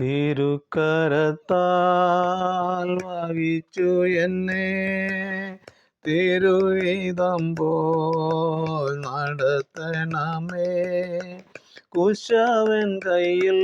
തിരുക്കരത്താൽ വഹിച്ചു എന്നെ. തിരുവിതം നടത്തണമേ. കുശവൻ കയ്യിൽ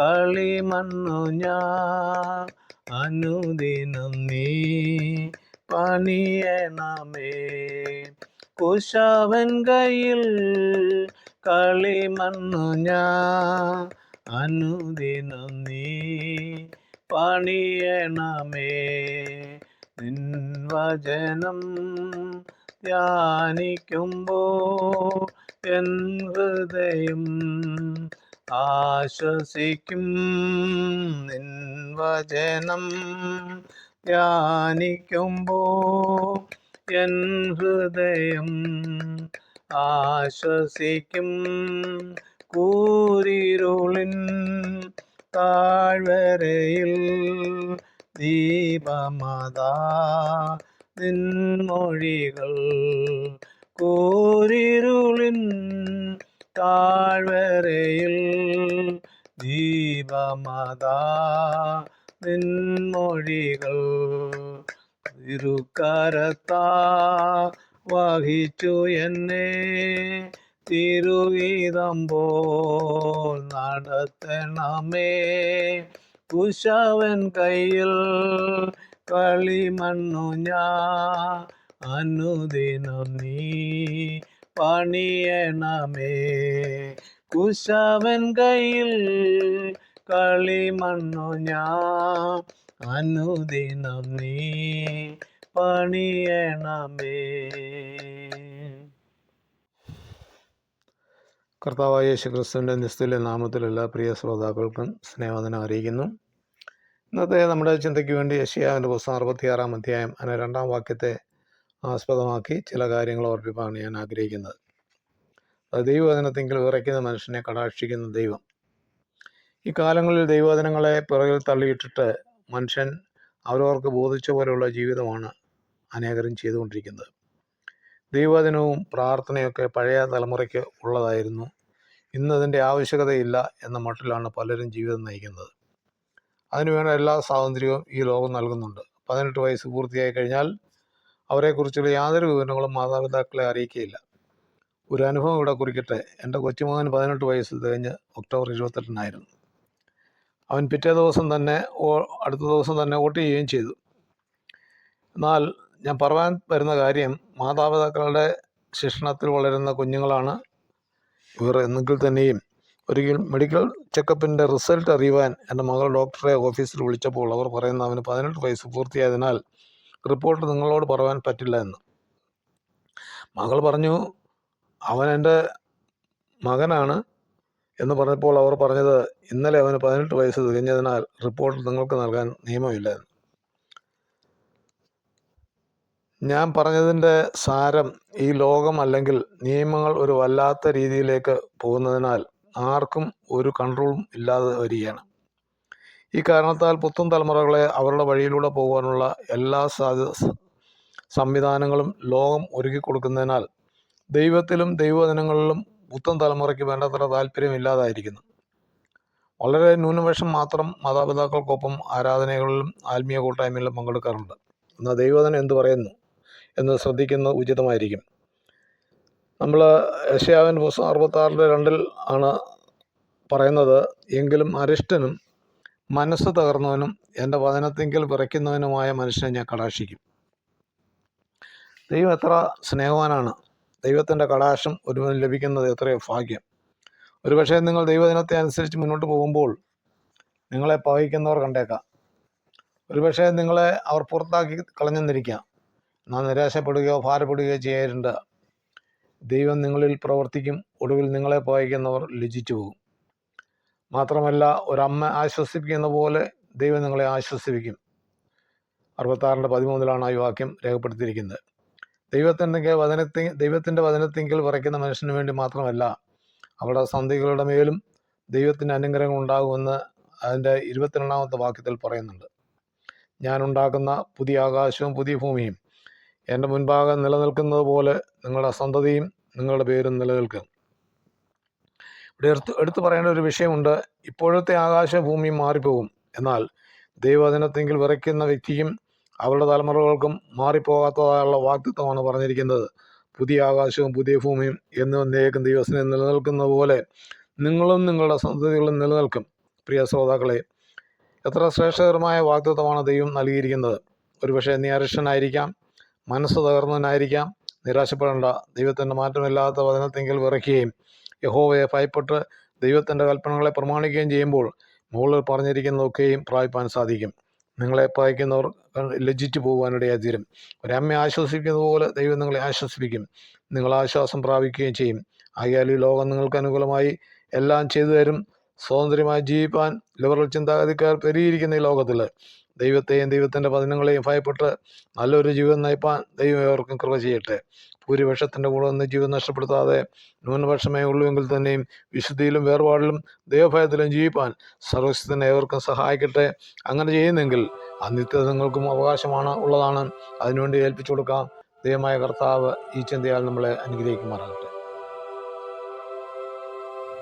കളിമണ്ണു ഞാൻ. അനുദിനം നീ പണിയണമേ. കുശവൻ കയ്യിൽ കളിമണ്ണു ഞാൻ. അനുദിനം നീ പണിയണമേ നിൻ വചനം ധ്യാനിക്കുമ്പോ എൻ ഹൃദയം ആശ്വസിക്കും. നിൻ വചനം ധ്യാനിക്കുമ്പോ എൻ ഹൃദയം ആശ്വസിക്കും. കൂരിരുളിൻ താഴ്വരയിൽ ദീപമതാ. നിൻമൊഴികൾ കൂരിരുളിൻ താഴ്വരയിൽ ദീപമതാ. നിൻമൊഴികൾ ഇരുക്കരത്താ വഹിച്ചു എന്നെ. തിരുവീതം പോൽ നടത്തണമേ. കുശവൻ കയ്യിൽ കളിമണ്ണു ഞാൻ അനുദിനം നീ പണിയണമേ. കുശവൻ കയ്യിൽ കളിമണ്ണു ഞാൻ അനുദിനം നീ പണിയണമേ. കർത്താവായ യേശു ക്രിസ്തുവിന്റെ നിസ്തുല്യ നാമത്തിൽ എല്ലാ പ്രിയ ശ്രോതാക്കൾക്കും സ്നേഹവന്ദനം അറിയിക്കുന്നു. ഇന്നത്തെ നമ്മുടെ ചിന്തയ്ക്ക് വേണ്ടി യശിയാവിന്റെ പുസ്തകം അറുപത്തിയാറാം അധ്യായം അതിന് രണ്ടാം വാക്യത്തെ ആസ്പദമാക്കി ചില കാര്യങ്ങൾ ഓർപ്പിപ്പാണ് ഞാൻ ആഗ്രഹിക്കുന്നത്. ദൈവവചനത്തെങ്കിൽ വിറയ്ക്കുന്ന മനുഷ്യനെ കടാക്ഷിക്കുന്ന ദൈവം. ഈ കാലങ്ങളിൽ ദൈവവചനങ്ങളെ പിറകിൽ തള്ളിയിട്ടിട്ട് മനുഷ്യൻ അവരവർക്ക് ബോധിച്ച പോലെയുള്ള ജീവിതമാണ് അനേകരും ചെയ്തുകൊണ്ടിരിക്കുന്നത്. ദൈവവചനവും പ്രാർത്ഥനയൊക്കെ പഴയ തലമുറയ്ക്ക് ഉള്ളതായിരുന്നു. ഇന്നതിന്റെ ആവശ്യകതയില്ല എന്ന മട്ടിലാണ് പലരും ജീവിതം നയിക്കുന്നത്. അതിനുവേണ്ട എല്ലാ സ്വാതന്ത്ര്യവും ഈ ലോകം നൽകുന്നുണ്ട്. പതിനെട്ട് വയസ്സ് പൂർത്തിയായി കഴിഞ്ഞാൽ അവരെക്കുറിച്ചുള്ള യാതൊരു വിവരങ്ങളും മാതാപിതാക്കളെ അറിയിക്കുകയില്ല ഒരു അനുഭവം ഇവിടെ കുറിക്കട്ടെ. എന്റെ കൊച്ചുമകൻ പതിനെട്ട് വയസ്സ് തികഞ്ഞ് ഒക്ടോബർ ഇരുപത്തെട്ടിനായിരുന്നു. അവൻ പിറ്റേ ദിവസം തന്നെ അടുത്ത ദിവസം തന്നെ വോട്ട് ചെയ്യുകയും ചെയ്തു. എന്നാൽ ഞാൻ പറയാൻ വരുന്ന കാര്യം മാതാപിതാക്കളുടെ ശിക്ഷണത്തിൽ വളരുന്ന കുഞ്ഞുങ്ങളാണ് ഇവർ എന്നെങ്കിൽ തന്നെയും. ഒരിക്കൽ മെഡിക്കൽ ചെക്കപ്പിന്റെ റിസൾട്ട് അറിയുവാൻ എന്റെ മകൾ ഡോക്ടറെ ഓഫീസിൽ വിളിച്ചപ്പോൾ അവർ പറയുന്ന അവന് പതിനെട്ട് വയസ്സ് പൂർത്തിയായതിനാൽ റിപ്പോർട്ട് നിങ്ങളോട് പറയാൻ പറ്റില്ല എന്ന്. മകൾ പറഞ്ഞു അവൻ എന്റെ മകനാണ് എന്ന് പറഞ്ഞപ്പോൾ അവർ പറഞ്ഞത് ഇന്നലെ അവന് പതിനെട്ട് വയസ്സ് തികഞ്ഞതിനാൽ റിപ്പോർട്ട് നിങ്ങൾക്ക് നൽകാൻ നിയമമില്ല എന്ന്. ഞാൻ പറഞ്ഞതിന്റെ സാരം ഈ ലോകം അല്ലെങ്കിൽ നിയമങ്ങൾ ഒരു വല്ലാത്ത രീതിയിലേക്ക് പോകുന്നതിനാൽ ആർക്കും ഒരു കൺട്രോളും ഇല്ലാതെ വരികയാണ്. ഈ കാരണത്താൽ പുത്തൻ തലമുറകളെ അവരുടെ വഴിയിലൂടെ പോകാനുള്ള എല്ലാ സാധ്യ സംവിധാനങ്ങളും ലോകം ഒരുക്കി കൊടുക്കുന്നതിനാൽ ദൈവത്തിലും ദൈവദിനങ്ങളിലും പുത്തൻ തലമുറയ്ക്ക് വേണ്ടത്ര താല്പര്യമില്ലാതായിരിക്കുന്നു. വളരെ ന്യൂനപക്ഷം മാത്രം മാതാപിതാക്കൾക്കൊപ്പം ആരാധനകളിലും ആത്മീയ കൂട്ടായ്മയിലും പങ്കെടുക്കാറുണ്ട്. എന്നാൽ ദൈവദിനം എന്തു പറയുന്നു? എന്ന് ശ്രദ്ധിക്കുന്നത് ഉചിതമായിരിക്കും. നമ്മൾ യശയാവിൻ പുസ്തകം അറുപത്താറിന്റെ രണ്ടിൽ ആണ് പറയുന്നത് എങ്കിലും അരിഷ്ടനും മനസ്സ് തകർന്നവനും എന്റെ വചനത്തെങ്കിൽ വിറയ്ക്കുന്നവനുമായ മനുഷ്യനെ ഞാൻ കടാക്ഷിക്കും. ദൈവം എത്ര സ്നേഹവാനാണ്. ദൈവത്തിന്റെ കടാശം ഒരുവന് ലഭിക്കുന്നത് എത്രയോ ഭാഗ്യം. ഒരുപക്ഷെ നിങ്ങൾ ദൈവദിനത്തെ അനുസരിച്ച് മുന്നോട്ട് പോകുമ്പോൾ നിങ്ങളെ പകയ്ക്കുന്നവർ കണ്ടേക്കാം. ഒരുപക്ഷെ നിങ്ങളെ അവർ പുറത്താക്കി കളഞ്ഞെന്നിരിക്കാം. എന്നാൽ നിരാശപ്പെടുകയോ ഭാരപ്പെടുകയോ ചെയ്യരുണ്ട് ദൈവം നിങ്ങളിൽ പ്രവർത്തിക്കും ഒടുവിൽ നിങ്ങളെ പോയിക്കുന്നവർ ലജിച്ചു പോകും. മാത്രമല്ല ഒരമ്മ ആശ്വസിപ്പിക്കുന്ന പോലെ ദൈവം നിങ്ങളെ ആശ്വസിപ്പിക്കും. അറുപത്താറിന്റെ പതിമൂന്നിലാണ് ഈ വാക്യം രേഖപ്പെടുത്തിയിരിക്കുന്നത്. ദൈവത്തിന്റെ വചനത്തെ ദൈവത്തിന്റെ വചനത്തെങ്കിൽ വിറയ്ക്കുന്ന മനുഷ്യന് വേണ്ടി മാത്രമല്ല അവിടെ സന്ധികളുടെ മേലും ദൈവത്തിന്റെ അനുഗ്രഹങ്ങൾ ഉണ്ടാകുമെന്ന് അതിന്റെ ഇരുപത്തിരണ്ടാമത്തെ വാക്യത്തിൽ പറയുന്നുണ്ട്. ഞാൻ ഉണ്ടാക്കുന്ന പുതിയ ആകാശവും പുതിയ ഭൂമിയും എന്റെ മുൻപാകെ നിലനിൽക്കുന്നത് പോലെ നിങ്ങളുടെ സന്തതിയും നിങ്ങളുടെ പേരും നിലനിൽക്കും. ഇവിടെ എടുത്ത് എടുത്തു പറയേണ്ട ഒരു വിഷയമുണ്ട്. ഇപ്പോഴത്തെ ആകാശഭൂമി മാറിപ്പോകും. എന്നാൽ ദൈവദിനത്തെങ്കിൽ വിറയ്ക്കുന്ന വ്യക്തിയും അവരുടെ തലമുറകൾക്കും മാറിപ്പോകാത്തതായുള്ള വാക്തിത്വമാണ് പറഞ്ഞിരിക്കുന്നത്. പുതിയ ആകാശവും പുതിയ ഭൂമിയും എന്നിവ എന്നേക്കും ദൈവത്തിനെ നിലനിൽക്കുന്ന പോലെ നിങ്ങളും നിങ്ങളുടെ സന്തതികളും നിലനിൽക്കും. പ്രിയ ശ്രോതാക്കളെ എത്ര ശ്രേഷ്ഠകരമായ വാക്തത്വമാണ് ദൈവം നൽകിയിരിക്കുന്നത്. ഒരുപക്ഷെ നീ അരിഷ്ടനായിരിക്കാം മനസ്സ് തകർന്നവനായിരിക്കാം. നിരാശപ്പെടേണ്ട. ദൈവത്തിന്റെ മാറ്റമില്ലാത്ത വചനത്തെങ്കിൽ വിറയ്ക്കുകയും യഹോവയെ ഭയപ്പെട്ട് ദൈവത്തിന്റെ കൽപ്പനകളെ പ്രമാണിക്കുകയും ചെയ്യുമ്പോൾ മുകളിൽ പറഞ്ഞിരിക്കുന്നതൊക്കെയും പ്രാപിപ്പാൻ സാധിക്കും. നിങ്ങളെ പായിക്കുന്നവർ ലജ്ജിച്ചു പോകുവാനിടയായി തീരും. ഒരമ്മയെ ആശ്വസിപ്പിക്കുന്നത് പോലെ ദൈവം നിങ്ങളെ ആശ്വസിപ്പിക്കും. നിങ്ങൾ ആശ്വാസം പ്രാപിക്കുകയും ചെയ്യും. ആയാലും ഈ ലോകം നിങ്ങൾക്ക് അനുകൂലമായി എല്ലാം ചെയ്തു തരും. സ്വാതന്ത്ര്യമായി ജീവിപ്പാൻ ലിബറൽ ചിന്താഗതിക്കാർ പെരുകിയിരിക്കുന്ന ഈ ലോകത്തിൽ ദൈവത്തെയും ദൈവത്തിന്റെ പതനങ്ങളെയും ഭയപ്പെട്ട് നല്ലൊരു ജീവിതം നയിപ്പാൻ ദൈവം ഏവർക്കും കൃപ ചെയ്യട്ടെ. ഭൂരിപക്ഷത്തിന്റെ കൂടെ നിന്ന് ജീവൻ നഷ്ടപ്പെടുത്താതെ ന്യൂനപക്ഷമേ ഉള്ളുവെങ്കിൽ തന്നെയും വിശുദ്ധിയിലും വേർപാടിലും ദൈവഭയത്തിലും ജീവിപ്പാൻ സർവസ്വത്തിന് ഏവർക്കും സഹായിക്കട്ടെ. അങ്ങനെ ചെയ്യുന്നെങ്കിൽ ആ നിത്യത നിങ്ങൾക്കും അവകാശമാണ് ഉള്ളതാണ്. അതിനുവേണ്ടി ഏൽപ്പിച്ചു കൊടുക്കാം. ദൈവമായ കർത്താവ് ഈ ചിന്തയാൽ നമ്മളെ അനുഗ്രഹിക്കുമാറാകട്ടെ.